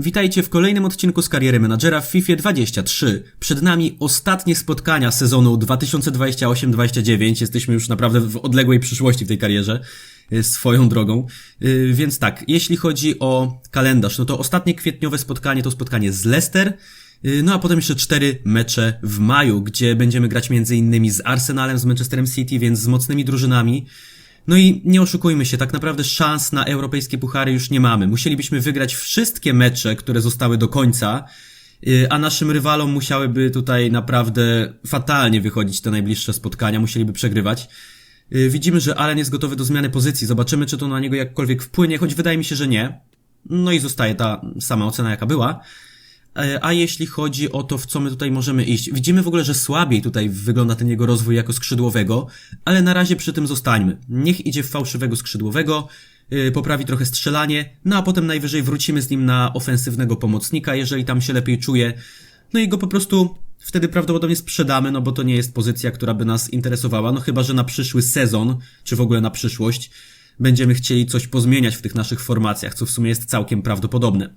Witajcie w kolejnym odcinku z kariery menadżera w FIFA 23. Przed nami ostatnie spotkania sezonu 2028-29. Jesteśmy już naprawdę w odległej przyszłości w tej karierze, y, swoją drogą. Y, Więc tak, jeśli chodzi o kalendarz, no to ostatnie kwietniowe spotkanie to spotkanie z Leicester. y, No a potem jeszcze cztery mecze w maju, gdzie będziemy grać między innymi z Arsenalem, z Manchesterem City, więc z mocnymi drużynami. No i nie oszukujmy się, tak naprawdę szans na europejskie puchary już nie mamy. Musielibyśmy wygrać wszystkie mecze, które zostały do końca, yy, a naszym rywalom musiałyby tutaj naprawdę fatalnie wychodzić te najbliższe spotkania, musieliby przegrywać. Yy, Widzimy, że Allen jest gotowy do zmiany pozycji. Zobaczymy, czy to na niego jakkolwiek wpłynie, choć wydaje mi się, że nie. No i zostaje ta sama ocena, jaka była. E, A jeśli chodzi o to, w co my tutaj możemy iść, widzimy w ogóle, że słabiej tutaj wygląda ten jego rozwój jako skrzydłowego, ale na razie przy tym zostańmy. Niech idzie w fałszywego skrzydłowego, yy, poprawi trochę strzelanie, no a potem najwyżej wrócimy z nim na ofensywnego pomocnika, jeżeli tam się lepiej czuje. No i go po prostu wtedy prawdopodobnie sprzedamy, no bo to nie jest pozycja, która by nas interesowała, no chyba, że na przyszły sezon, czy w ogóle na przyszłość, będziemy chcieli coś pozmieniać w tych naszych formacjach, co w sumie jest całkiem prawdopodobne.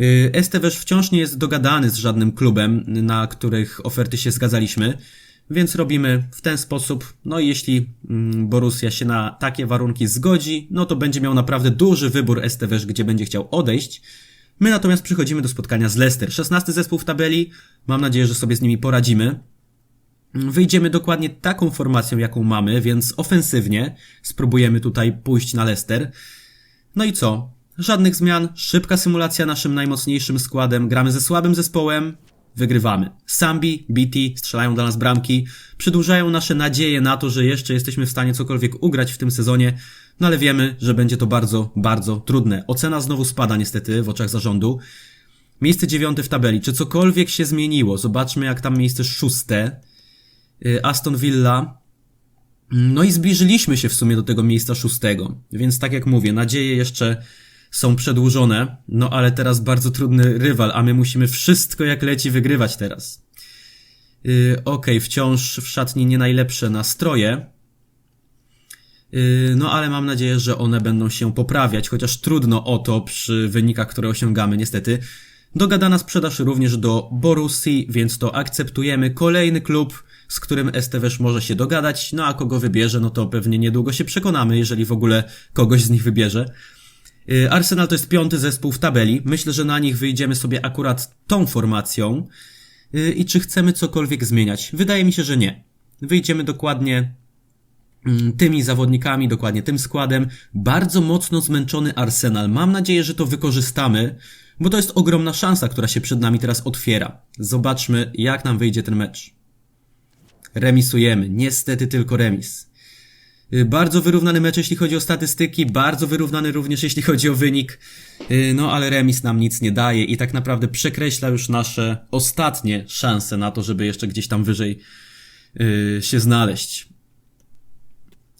Y, Estevesz wciąż nie jest dogadany z żadnym klubem, na których oferty się zgadzaliśmy, więc robimy w ten sposób. No i jeśli mm, Borussia się na takie warunki zgodzi, no to będzie miał naprawdę duży wybór Estevesz, gdzie będzie chciał odejść. My natomiast przychodzimy do spotkania z Leicester. 16 zespół w tabeli. Mam nadzieję, że sobie z nimi poradzimy. Wyjdziemy dokładnie taką formacją, jaką mamy, więc ofensywnie spróbujemy tutaj pójść na Leicester. No i co? Żadnych zmian, szybka symulacja naszym najmocniejszym składem, gramy ze słabym zespołem, wygrywamy. Sambi, BT strzelają dla nas bramki, przedłużają nasze nadzieje na to, że jeszcze jesteśmy w stanie cokolwiek ugrać w tym sezonie, no ale wiemy, że będzie to bardzo, bardzo trudne. Ocena znowu spada niestety w oczach zarządu. Miejsce dziewiąte w tabeli. Czy cokolwiek się zmieniło? Zobaczmy jak tam miejsce szóste. Y, Aston Villa. No i zbliżyliśmy się w sumie do tego miejsca szóstego. Więc tak jak mówię, nadzieje jeszcze są przedłużone, no ale teraz bardzo trudny rywal, a my musimy wszystko jak leci wygrywać teraz. Yy, Okej, wciąż w szatni nie najlepsze nastroje. Yy, no ale mam nadzieję, że one będą się poprawiać, chociaż trudno o to przy wynikach, które osiągamy niestety. Dogadana sprzedaż również do Borussii, więc to akceptujemy. Kolejny klub, z którym Estevesz może się dogadać, no a kogo wybierze, no to pewnie niedługo się przekonamy, jeżeli w ogóle kogoś z nich wybierze. Y, Arsenal to jest piąty zespół w tabeli. Myślę, że na nich wyjdziemy sobie akurat tą formacją. Y, I czy chcemy cokolwiek zmieniać? Wydaje mi się, że nie. Wyjdziemy dokładnie mm, tymi zawodnikami, dokładnie tym składem. Bardzo mocno zmęczony Arsenal. Mam nadzieję, że to wykorzystamy, bo to jest ogromna szansa, która się przed nami teraz otwiera. Zobaczmy, jak nam wyjdzie ten mecz. Remisujemy. Niestety tylko remis. Y, Bardzo wyrównany mecz, jeśli chodzi o statystyki, bardzo wyrównany również, jeśli chodzi o wynik. Y, No, ale remis nam nic nie daje i tak naprawdę przekreśla już nasze ostatnie szanse na to, żeby jeszcze gdzieś tam wyżej y, się znaleźć.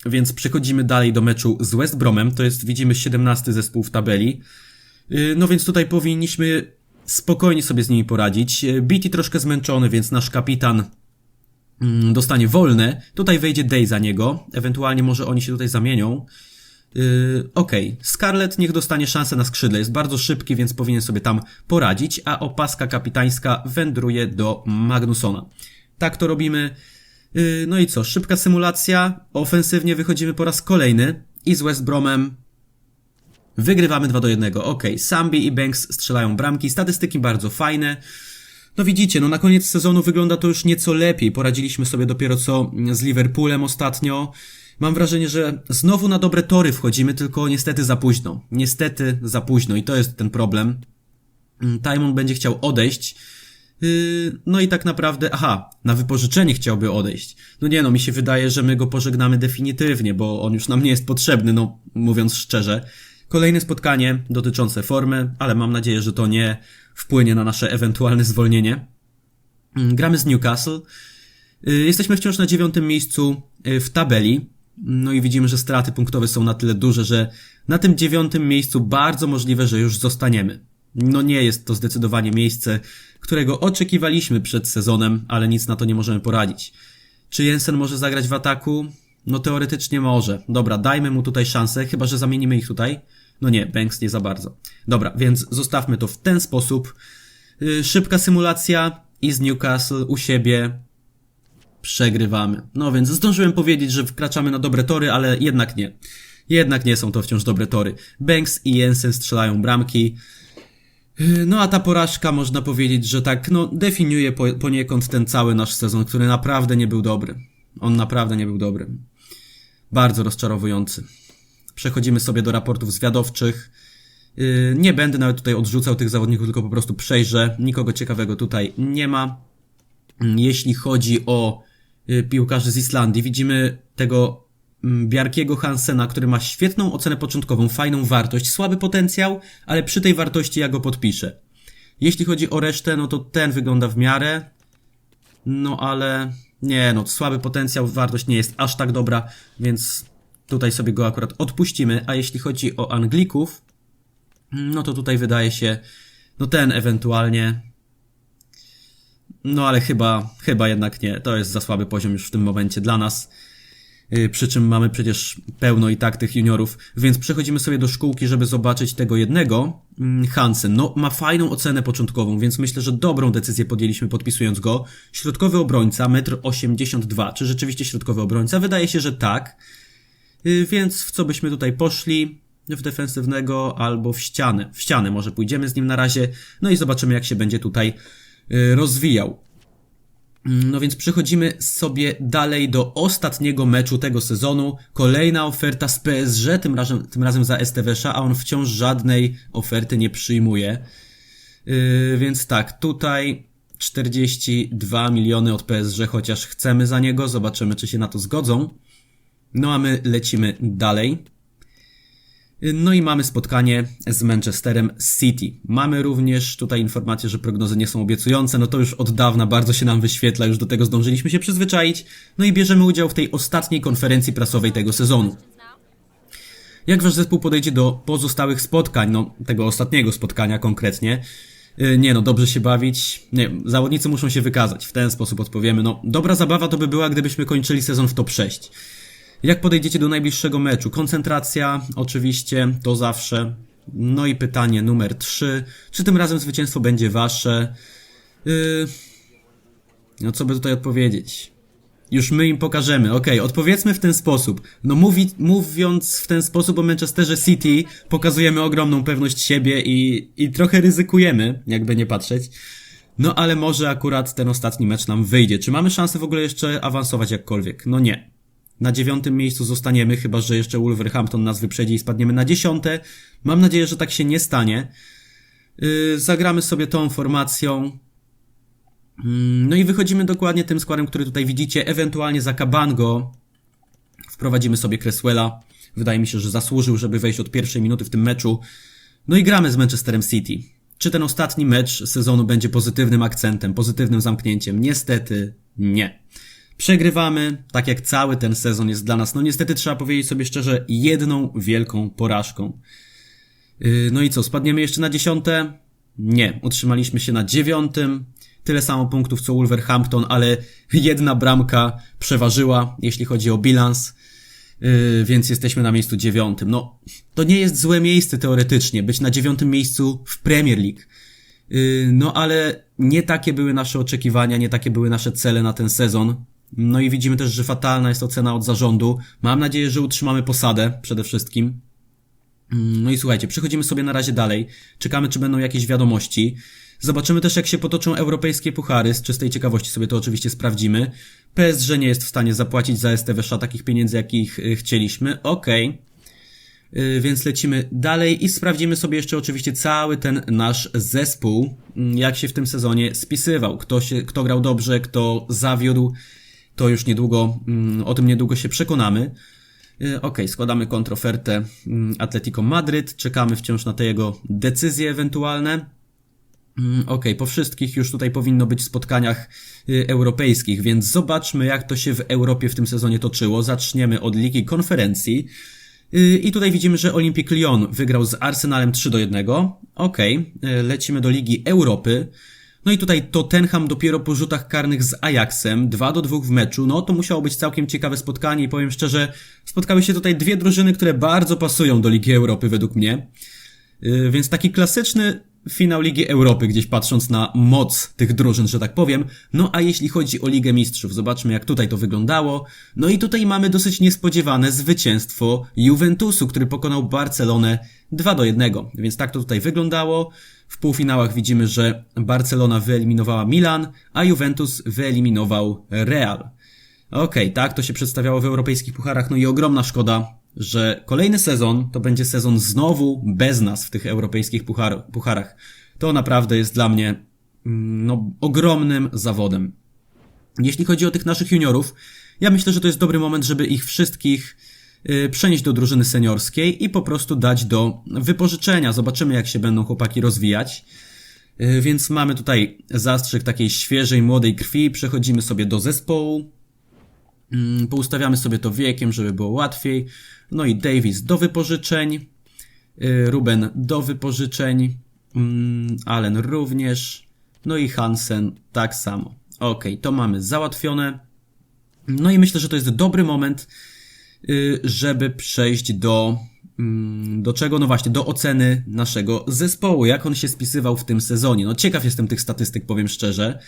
Więc przechodzimy dalej do meczu z West Bromem. To jest, widzimy, 17 zespół w tabeli. No więc tutaj powinniśmy spokojnie sobie z nimi poradzić. Y, BT troszkę zmęczony, więc nasz kapitan dostanie wolne. Tutaj wejdzie Day za niego. Ewentualnie może oni się tutaj zamienią. Yy, Okej, Scarlett niech dostanie szansę na skrzydle. Jest bardzo szybki, więc powinien sobie tam poradzić, a opaska kapitańska wędruje do Magnusona. Tak to robimy. Yy, no i co? Szybka symulacja. Ofensywnie wychodzimy po raz kolejny. I z West Bromem Wygrywamy 2 do 1. Ok, Sambi i Banks strzelają bramki, statystyki bardzo fajne. No widzicie, no na koniec sezonu wygląda to już nieco lepiej. Poradziliśmy sobie dopiero co z Liverpoolem ostatnio. Mam wrażenie, że znowu na dobre tory wchodzimy, tylko niestety za późno. Niestety za późno i to jest ten problem. Mm, Timon będzie chciał odejść. Yy, No i tak naprawdę, aha, na wypożyczenie chciałby odejść. No nie no, mi się wydaje, że my go pożegnamy definitywnie, bo on już nam nie jest potrzebny, no mówiąc szczerze. Kolejne spotkanie dotyczące formy, ale mam nadzieję, że to nie wpłynie na nasze ewentualne zwolnienie. Mm, Gramy z Newcastle. Y, Jesteśmy wciąż na dziewiątym miejscu y, w tabeli. No i widzimy, że straty punktowe są na tyle duże, że na tym dziewiątym miejscu bardzo możliwe, że już zostaniemy. No nie jest to zdecydowanie miejsce, którego oczekiwaliśmy przed sezonem, ale nic na to nie możemy poradzić. Czy Jensen może zagrać w ataku? No teoretycznie może. Dobra, dajmy mu tutaj szansę, chyba że zamienimy ich tutaj. No nie, Banks nie za bardzo. Dobra, więc zostawmy to w ten sposób. Yy, szybka symulacja i z Newcastle u siebie przegrywamy. No więc zdążyłem powiedzieć, że wkraczamy na dobre tory, ale jednak nie. Jednak nie są to wciąż dobre tory. Banks i Jensen strzelają bramki. Yy, No a ta porażka można powiedzieć, że tak, no definiuje po, poniekąd ten cały nasz sezon, który naprawdę nie był dobry. On naprawdę nie był dobry. Bardzo rozczarowujący. Przechodzimy sobie do raportów zwiadowczych. Yy, Nie będę nawet tutaj odrzucał tych zawodników, tylko po prostu przejrzę. Nikogo ciekawego tutaj nie ma. Jeśli chodzi o y, piłkarzy z Islandii, widzimy tego mm, Bjarkiego Hansena, który ma świetną ocenę początkową, fajną wartość, słaby potencjał, ale przy tej wartości ja go podpiszę. Jeśli chodzi o resztę, no to ten wygląda w miarę, no ale nie, no słaby potencjał, wartość nie jest aż tak dobra, więc tutaj sobie go akurat odpuścimy. A jeśli chodzi o Anglików, no to tutaj wydaje się, no ten ewentualnie, no ale chyba, chyba jednak nie. To jest za słaby poziom już w tym momencie dla nas. Yy, Przy czym mamy przecież pełno i tak tych juniorów, więc przechodzimy sobie do szkółki, żeby zobaczyć tego jednego. Mm, Hansen, no ma fajną ocenę początkową, więc myślę, że dobrą decyzję podjęliśmy podpisując go. Środkowy obrońca, 1,82 m. Czy rzeczywiście środkowy obrońca? Wydaje się, że tak. Yy, Więc w co byśmy tutaj poszli? W defensywnego albo w ścianę. W ścianę może pójdziemy z nim na razie, no i zobaczymy jak się będzie tutaj yy, rozwijał. Mm, No więc przechodzimy sobie dalej do ostatniego meczu tego sezonu. Kolejna oferta z PSG, tym razem, tym razem za STW, a on wciąż żadnej oferty nie przyjmuje. Yy, więc tak, tutaj 42 miliony od PSG, chociaż chcemy za niego, zobaczymy czy się na to zgodzą. No a my lecimy dalej. No i mamy spotkanie z Manchesterem City. Mamy również tutaj informację, że prognozy nie są obiecujące, no to już od dawna bardzo się nam wyświetla, już do tego zdążyliśmy się przyzwyczaić. No i bierzemy udział w tej ostatniej konferencji prasowej tego sezonu. Jak wasz zespół podejdzie do pozostałych spotkań, no tego ostatniego spotkania konkretnie? Yy, Nie no, dobrze się bawić. Nie, zawodnicy muszą się wykazać. W ten sposób odpowiemy. No, dobra zabawa to by była, gdybyśmy kończyli sezon w top 6. Jak podejdziecie do najbliższego meczu? Koncentracja, oczywiście, to zawsze. No i pytanie numer 3. Czy tym razem zwycięstwo będzie wasze? Yy... No co by tutaj odpowiedzieć? Już my im pokażemy. Okej, odpowiedzmy w ten sposób. No mówi, mówiąc w ten sposób o Manchesterze City, pokazujemy ogromną pewność siebie i, i trochę ryzykujemy, jakby nie patrzeć. No ale może akurat ten ostatni mecz nam wyjdzie. Czy mamy szansę w ogóle jeszcze awansować jakkolwiek? No nie. Na dziewiątym miejscu zostaniemy, chyba że jeszcze Wolverhampton nas wyprzedzi i spadniemy na dziesiąte. Mam nadzieję, że tak się nie stanie. Yy, zagramy sobie tą formacją. Mm, No i wychodzimy dokładnie tym składem, który tutaj widzicie. Ewentualnie za Kabango wprowadzimy sobie Cresswella. Wydaje mi się, że zasłużył, żeby wejść od pierwszej minuty w tym meczu. No i gramy z Manchesterem City. Czy ten ostatni mecz sezonu będzie pozytywnym akcentem, pozytywnym zamknięciem? Niestety nie. Przegrywamy, tak jak cały ten sezon jest dla nas, no niestety trzeba powiedzieć sobie szczerze, jedną wielką porażką. Yy, No i co, spadniemy jeszcze na dziesiąte? Nie, utrzymaliśmy się na dziewiątym. Tyle samo punktów co Wolverhampton, ale jedna bramka przeważyła, jeśli chodzi o bilans. Yy, więc jesteśmy na miejscu dziewiątym. No, to nie jest złe miejsce teoretycznie, być na dziewiątym miejscu w Premier League. Yy, no ale nie takie były nasze oczekiwania, nie takie były nasze cele na ten sezon. No i widzimy też, że fatalna jest ocena od zarządu. Mam nadzieję, że utrzymamy posadę przede wszystkim. Mm, No i słuchajcie, przechodzimy sobie na razie dalej. Czekamy, czy będą jakieś wiadomości. Zobaczymy też, jak się potoczą europejskie puchary. Z czystej ciekawości sobie to oczywiście sprawdzimy. PSG nie jest w stanie zapłacić za STW takich pieniędzy, jakich y, chcieliśmy. Okej. Y, Więc lecimy dalej i sprawdzimy sobie jeszcze oczywiście cały ten nasz zespół, mm, jak się w tym sezonie spisywał. Kto, się, kto grał dobrze, kto zawiódł, to już niedługo, mm, o tym niedługo się przekonamy. Y, Okej, składamy kontrofertę mm, Atletico Madryt, czekamy wciąż na te jego decyzje ewentualne. Mm, Okej, po wszystkich już tutaj powinno być spotkaniach y, europejskich, więc zobaczmy jak to się w Europie w tym sezonie toczyło. Zaczniemy od Ligi Konferencji. Y, I tutaj widzimy, że Olympique Lyon wygrał z Arsenalem 3 do 1. Okej, y, lecimy do Ligi Europy. No i tutaj Tottenham dopiero po rzutach karnych z Ajaxem, 2 do 2 w meczu, no to musiało być całkiem ciekawe spotkanie i powiem szczerze, spotkały się tutaj dwie drużyny, które bardzo pasują do Ligi Europy według mnie. Yy, więc taki klasyczny finał Ligi Europy, gdzieś patrząc na moc tych drużyn, że tak powiem. No a jeśli chodzi o Ligę Mistrzów, zobaczmy jak tutaj to wyglądało. No i tutaj mamy dosyć niespodziewane zwycięstwo Juventusu, który pokonał Barcelonę 2 do 1. Więc tak to tutaj wyglądało. W półfinałach widzimy, że Barcelona wyeliminowała Milan, a Juventus wyeliminował Real. Okej, okay, tak to się przedstawiało w europejskich pucharach, no i ogromna szkoda, że kolejny sezon to będzie sezon znowu bez nas w tych europejskich puchar pucharach. To naprawdę jest dla mnie mm, no, ogromnym zawodem. Jeśli chodzi o tych naszych juniorów, ja myślę, że to jest dobry moment, żeby ich wszystkich przenieść do drużyny seniorskiej i po prostu dać do wypożyczenia. Zobaczymy, jak się będą chłopaki rozwijać. Yy, więc mamy tutaj zastrzyk takiej świeżej, młodej krwi. Przechodzimy sobie do zespołu. Yy, poustawiamy sobie to wiekiem, żeby było łatwiej. No i Davis do wypożyczeń, y, Ruben do wypożyczeń, mm, Allen również, no i Hansen tak samo. Ok, to mamy załatwione. No i myślę, że to jest dobry moment, y, żeby przejść do mm, do czego? No właśnie, do oceny naszego zespołu, jak on się spisywał w tym sezonie. No ciekaw jestem tych statystyk, powiem szczerze.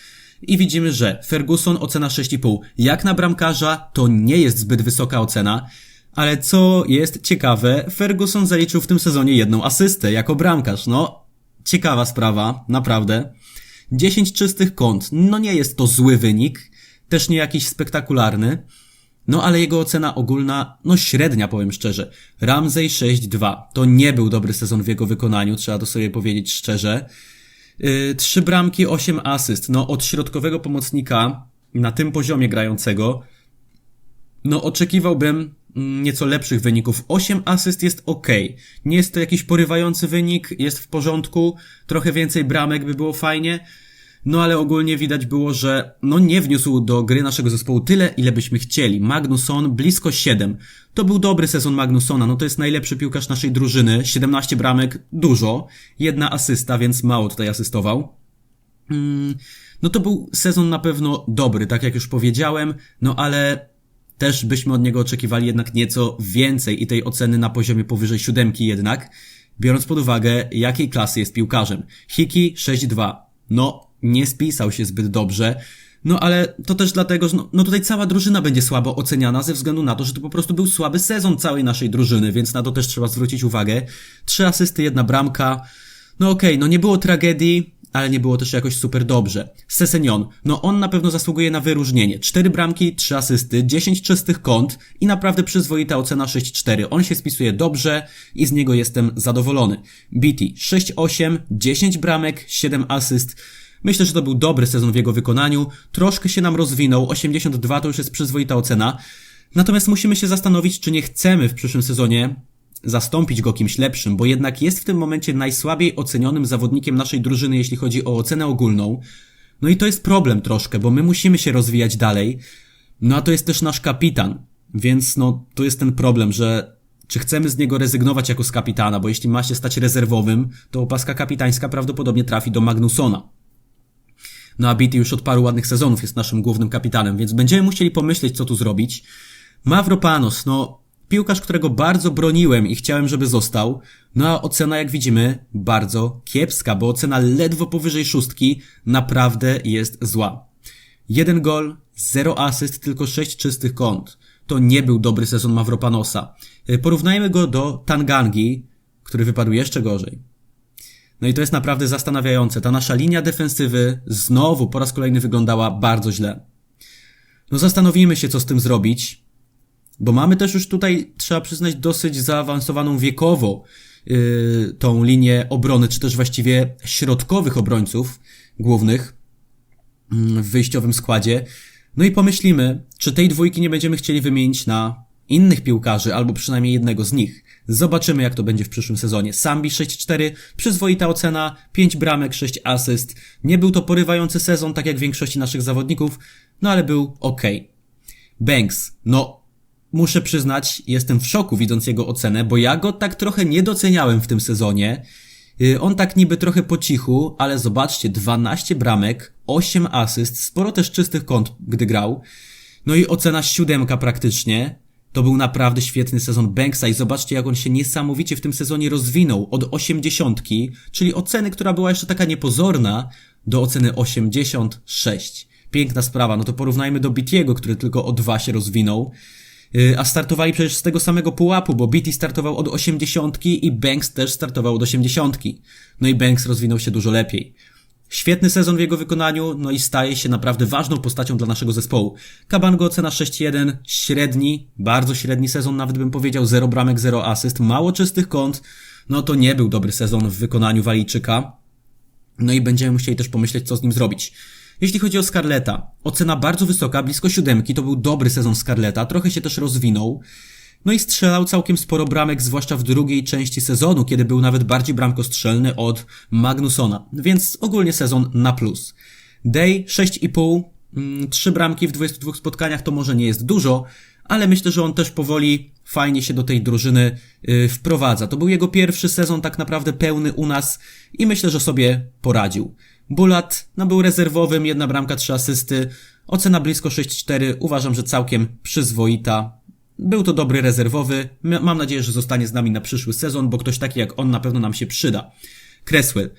I widzimy, że Ferguson ocena 6,5. Jak na bramkarza to nie jest zbyt wysoka ocena. Ale co jest ciekawe, Ferguson zaliczył w tym sezonie jedną asystę jako bramkarz. No, ciekawa sprawa, naprawdę. 10 czystych kąt. No nie jest to zły wynik, też nie jakiś spektakularny. No ale jego ocena ogólna, no średnia powiem szczerze. Ramsey 6-2. To nie był dobry sezon w jego wykonaniu, trzeba to sobie powiedzieć szczerze. Yy, trzy bramki, 8 asyst. No od środkowego pomocnika na tym poziomie grającego, no oczekiwałbym Mm, nieco lepszych wyników. 8 asyst jest ok. Nie jest to jakiś porywający wynik, jest w porządku. Trochę więcej bramek by było fajnie. No ale ogólnie widać było, że no nie wniósł do gry naszego zespołu tyle, ile byśmy chcieli. Magnusson blisko 7. To był dobry sezon Magnussona, no to jest najlepszy piłkarz naszej drużyny. 17 bramek, dużo. Jedna asysta, więc mało tutaj asystował. Mm, no to był sezon na pewno dobry, tak jak już powiedziałem, no ale też byśmy od niego oczekiwali jednak nieco więcej i tej oceny na poziomie powyżej siódemki jednak, biorąc pod uwagę, jakiej klasy jest piłkarzem. Hiki 6-2. No, nie spisał się zbyt dobrze. No ale to też dlatego, że no, no tutaj cała drużyna będzie słabo oceniana ze względu na to, że to po prostu był słaby sezon całej naszej drużyny, więc na to też trzeba zwrócić uwagę. Trzy asysty, jedna bramka. No okej, okay, no nie było tragedii, ale nie było też jakoś super dobrze. Sesenion, no on na pewno zasługuje na wyróżnienie. 4 bramki, 3 asysty, 10 czystych kąt i naprawdę przyzwoita ocena 6-4. On się spisuje dobrze i z niego jestem zadowolony. BT 6-8, 10 bramek, 7 asyst. Myślę, że to był dobry sezon w jego wykonaniu. Troszkę się nam rozwinął, 82 to już jest przyzwoita ocena. Natomiast musimy się zastanowić, czy nie chcemy w przyszłym sezonie zastąpić go kimś lepszym, bo jednak jest w tym momencie najsłabiej ocenionym zawodnikiem naszej drużyny, jeśli chodzi o ocenę ogólną. No i to jest problem troszkę, bo my musimy się rozwijać dalej. No a to jest też nasz kapitan, więc no to jest ten problem, że czy chcemy z niego rezygnować jako z kapitana, bo jeśli ma się stać rezerwowym, to opaska kapitańska prawdopodobnie trafi do Magnusona. No a Bitty już od paru ładnych sezonów jest naszym głównym kapitanem, więc będziemy musieli pomyśleć, co tu zrobić. Mavropanos, no Piłkarz, którego bardzo broniłem i chciałem, żeby został. No a ocena, jak widzimy, bardzo kiepska, bo ocena ledwo powyżej szóstki naprawdę jest zła. Jeden gol, zero asyst, tylko sześć czystych kąt. To nie był dobry sezon Mavropanosa. E, porównajmy go do Tangangi, który wypadł jeszcze gorzej. No i to jest naprawdę zastanawiające. Ta nasza linia defensywy znowu po raz kolejny wyglądała bardzo źle. No zastanowimy się, co z tym zrobić. Bo mamy też już tutaj, trzeba przyznać, dosyć zaawansowaną wiekowo yy, tą linię obrony, czy też właściwie środkowych obrońców głównych yy, w wyjściowym składzie. No i pomyślimy, czy tej dwójki nie będziemy chcieli wymienić na innych piłkarzy, albo przynajmniej jednego z nich. Zobaczymy, jak to będzie w przyszłym sezonie. Sambi 6-4, przyzwoita ocena, 5 bramek, 6 asyst. Nie był to porywający sezon, tak jak większości naszych zawodników, no ale był ok. Banks, no muszę przyznać, jestem w szoku widząc jego ocenę, bo ja go tak trochę nie doceniałem w tym sezonie. Y, On tak niby trochę po cichu, ale zobaczcie, 12 bramek, 8 asyst, sporo też czystych kąt, gdy grał. No i ocena siódemka praktycznie. To był naprawdę świetny sezon Banksa i zobaczcie, jak on się niesamowicie w tym sezonie rozwinął od 80, czyli oceny, która była jeszcze taka niepozorna, do oceny 86. Piękna sprawa, no to porównajmy do Bitiego, który tylko o 2 się rozwinął. Yy, A startowali przecież z tego samego pułapu, bo Beatty startował od 80 i Banks też startował od 80. No i Banks rozwinął się dużo lepiej. Świetny sezon w jego wykonaniu, no i staje się naprawdę ważną postacią dla naszego zespołu. Kabango ocena 6-1, średni, bardzo średni sezon, nawet bym powiedział 0 bramek, 0 asyst, mało czystych kąt. No to nie był dobry sezon w wykonaniu Walijczyka. No i będziemy musieli też pomyśleć, co z nim zrobić. Jeśli chodzi o Scarletta, ocena bardzo wysoka, blisko siódemki, to był dobry sezon Scarletta, trochę się też rozwinął. No i strzelał całkiem sporo bramek, zwłaszcza w drugiej części sezonu, kiedy był nawet bardziej bramkostrzelny od Magnusona. Więc ogólnie sezon na plus. Day 6,5, 3 bramki w 22 spotkaniach to może nie jest dużo, ale myślę, że on też powoli fajnie się do tej drużyny yy, wprowadza. To był jego pierwszy sezon tak naprawdę pełny u nas i myślę, że sobie poradził. Bulat, no był rezerwowym, jedna bramka, trzy asysty, ocena blisko 6,4, uważam, że całkiem przyzwoita. Był to dobry rezerwowy, mam nadzieję, że zostanie z nami na przyszły sezon, bo ktoś taki jak on na pewno nam się przyda. Cresswell.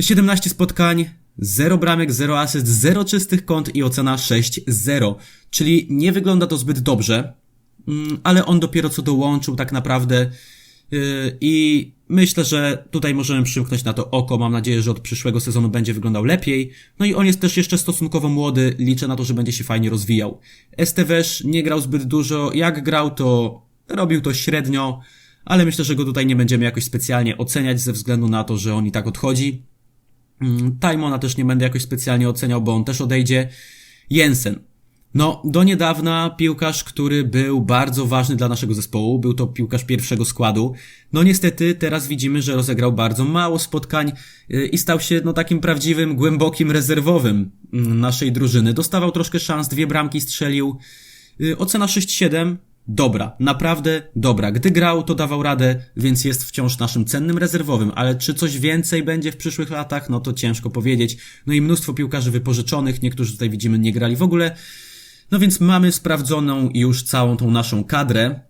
17 spotkań, 0 bramek, 0 asyst, 0 czystych kąt i ocena 6-0. Czyli nie wygląda to zbyt dobrze, mm, ale on dopiero co dołączył tak naprawdę i myślę, że tutaj możemy przymknąć na to oko. Mam nadzieję, że od przyszłego sezonu będzie wyglądał lepiej. No i on jest też jeszcze stosunkowo młody. Liczę na to, że będzie się fajnie rozwijał. Estevesz nie grał zbyt dużo. Jak grał, to robił to średnio, ale myślę, że go tutaj nie będziemy jakoś specjalnie oceniać ze względu na to, że on i tak odchodzi. Mm, Timona też nie będę jakoś specjalnie oceniał, bo on też odejdzie. Jensen. No, do niedawna piłkarz, który był bardzo ważny dla naszego zespołu, był to piłkarz pierwszego składu. No niestety teraz widzimy, że rozegrał bardzo mało spotkań yy, i stał się no takim prawdziwym, głębokim rezerwowym mm, naszej drużyny. Dostawał troszkę szans, dwie bramki strzelił. Yy, Ocena 6-7, dobra, naprawdę dobra. Gdy grał, to dawał radę, więc jest wciąż naszym cennym rezerwowym, ale czy coś więcej będzie w przyszłych latach, no to ciężko powiedzieć. No i mnóstwo piłkarzy wypożyczonych, niektórzy tutaj widzimy nie grali w ogóle. No więc mamy sprawdzoną już całą tą naszą kadrę,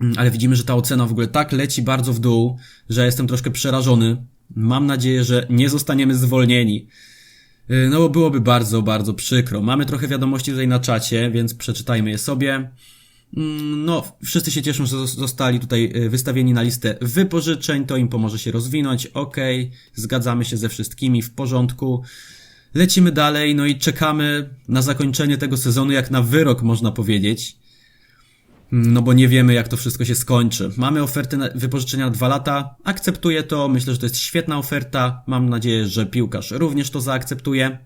Mm, ale widzimy, że ta ocena w ogóle tak leci bardzo w dół, że jestem troszkę przerażony. Mam nadzieję, że nie zostaniemy zwolnieni. Yy, No bo byłoby bardzo, bardzo przykro. Mamy trochę wiadomości tutaj na czacie, więc przeczytajmy je sobie. Mm, No, wszyscy się cieszą, że zos- zostali tutaj y, wystawieni na listę wypożyczeń, to im pomoże się rozwinąć. Okej, zgadzamy się ze wszystkimi, w porządku. Lecimy dalej, no i czekamy na zakończenie tego sezonu, jak na wyrok, można powiedzieć. No bo nie wiemy, jak to wszystko się skończy. Mamy ofertę na wypożyczenia na dwa lata. Akceptuję to. Myślę, że to jest świetna oferta. Mam nadzieję, że piłkarz również to zaakceptuje.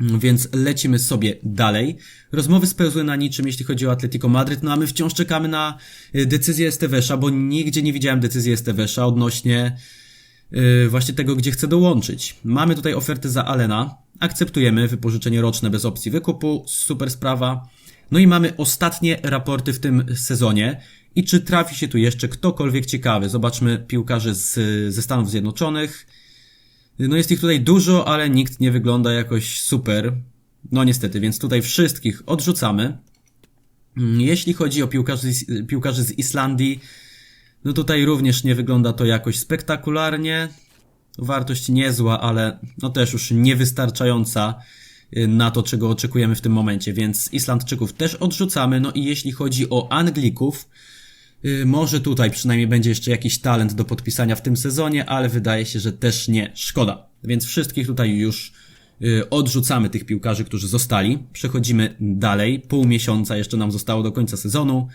Więc lecimy sobie dalej. Rozmowy spełzły na niczym, jeśli chodzi o Atletico Madryt, no a my wciąż czekamy na y, decyzję Estevesza, bo nigdzie nie widziałem decyzji Estevesza odnośnie właśnie tego, gdzie chce dołączyć. Mamy tutaj ofertę za Alena. Akceptujemy wypożyczenie roczne bez opcji wykupu. Super sprawa. No i mamy ostatnie raporty w tym sezonie. I czy trafi się tu jeszcze ktokolwiek ciekawy? Zobaczmy piłkarzy z, ze Stanów Zjednoczonych. No jest ich tutaj dużo, ale nikt nie wygląda jakoś super. No niestety, więc tutaj wszystkich odrzucamy. Mm, Jeśli chodzi o piłkarzy, piłkarzy z Islandii, no tutaj również nie wygląda to jakoś spektakularnie. Wartość niezła, ale no też już niewystarczająca y, na to, czego oczekujemy w tym momencie, więc Islandczyków też odrzucamy. No i jeśli chodzi o Anglików, y, może tutaj przynajmniej będzie jeszcze jakiś talent do podpisania w tym sezonie, ale wydaje się, że też nie. Szkoda. Więc wszystkich tutaj już y, odrzucamy tych piłkarzy, którzy zostali. Przechodzimy dalej. Pół miesiąca jeszcze nam zostało do końca sezonu.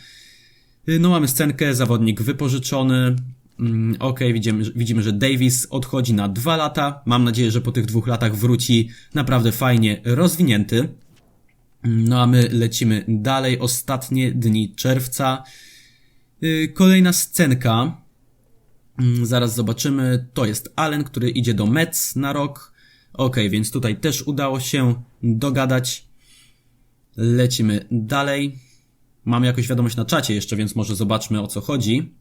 Y, No mamy scenkę, zawodnik wypożyczony. Mm, Okej, widzimy, widzimy, że Davis odchodzi na dwa lata. Mam nadzieję, że po tych dwóch latach wróci naprawdę fajnie rozwinięty. Mm, No a my lecimy dalej. Ostatnie dni czerwca. Y, Kolejna scenka. Mm, Zaraz zobaczymy. To jest Allen, który idzie do Mets na rok. Okej, więc tutaj też udało się dogadać. Lecimy dalej. Mamy jakąś wiadomość na czacie jeszcze, więc może zobaczmy o co chodzi.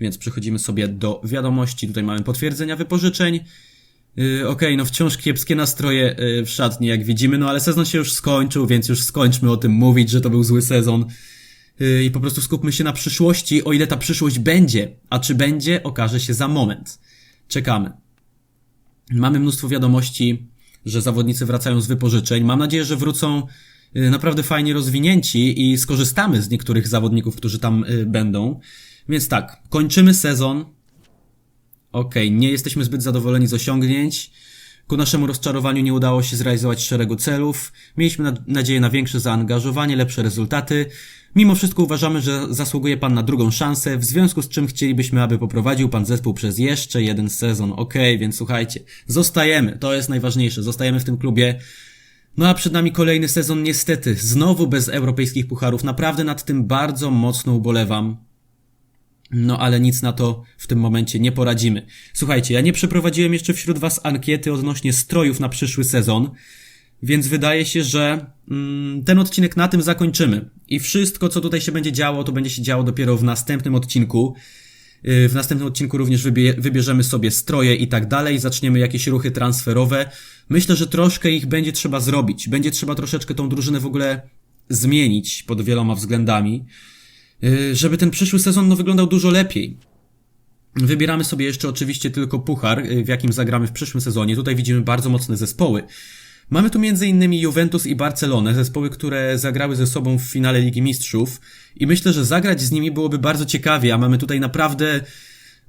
Więc przechodzimy sobie do wiadomości. Tutaj mamy potwierdzenia wypożyczeń. Yy, Okej, no wciąż kiepskie nastroje yy, w szatni, jak widzimy, no ale sezon się już skończył, więc już skończmy o tym mówić, że to był zły sezon. Yy, I po prostu skupmy się na przyszłości, o ile ta przyszłość będzie. A czy będzie, okaże się za moment. Czekamy. Mamy mnóstwo wiadomości, że zawodnicy wracają z wypożyczeń. Mam nadzieję, że wrócą naprawdę fajnie rozwinięci i skorzystamy z niektórych zawodników, którzy tam y, będą. Więc tak, kończymy sezon. Okej, nie jesteśmy zbyt zadowoleni z osiągnięć. Ku naszemu rozczarowaniu nie udało się zrealizować szeregu celów. Mieliśmy nad- nadzieję na większe zaangażowanie, lepsze rezultaty. Mimo wszystko uważamy, że zasługuje Pan na drugą szansę, w związku z czym chcielibyśmy, aby poprowadził Pan zespół przez jeszcze jeden sezon. Okej, więc słuchajcie, zostajemy, to jest najważniejsze, zostajemy w tym klubie. No a przed nami kolejny sezon, niestety, znowu bez europejskich pucharów. Naprawdę nad tym bardzo mocno ubolewam. No ale nic na to w tym momencie nie poradzimy. Słuchajcie, ja nie przeprowadziłem jeszcze wśród Was ankiety odnośnie strojów na przyszły sezon, więc wydaje się, że mm, ten odcinek na tym zakończymy. I wszystko, co tutaj się będzie działo, to będzie się działo dopiero w następnym odcinku. Yy, W następnym odcinku również wybie- wybierzemy sobie stroje i tak dalej, zaczniemy jakieś ruchy transferowe. Myślę, że troszkę ich będzie trzeba zrobić. Będzie trzeba troszeczkę tą drużynę w ogóle zmienić pod wieloma względami, yy, żeby ten przyszły sezon no, wyglądał dużo lepiej. Wybieramy sobie jeszcze oczywiście tylko puchar, y, w jakim zagramy w przyszłym sezonie. Tutaj widzimy bardzo mocne zespoły. Mamy tu m.in. Juventus i Barcelonę, zespoły, które zagrały ze sobą w finale Ligi Mistrzów i myślę, że zagrać z nimi byłoby bardzo ciekawie, a mamy tutaj naprawdę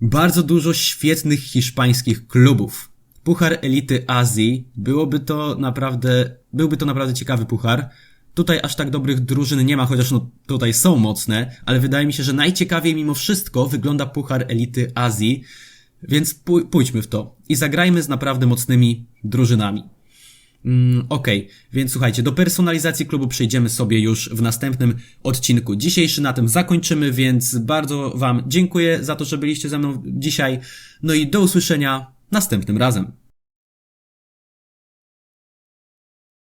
bardzo dużo świetnych hiszpańskich klubów. Puchar Elity Azji, byłoby to naprawdę, byłby to naprawdę ciekawy puchar. Tutaj aż tak dobrych drużyn nie ma, chociaż no tutaj są mocne, ale wydaje mi się, że najciekawiej mimo wszystko wygląda Puchar Elity Azji, więc pój- pójdźmy w to i zagrajmy z naprawdę mocnymi drużynami. Mm, Okej, więc słuchajcie, do personalizacji klubu przejdziemy sobie już w następnym odcinku. Dzisiejszy na tym zakończymy, więc bardzo Wam dziękuję za to, że byliście ze mną dzisiaj. No i do usłyszenia następnym razem.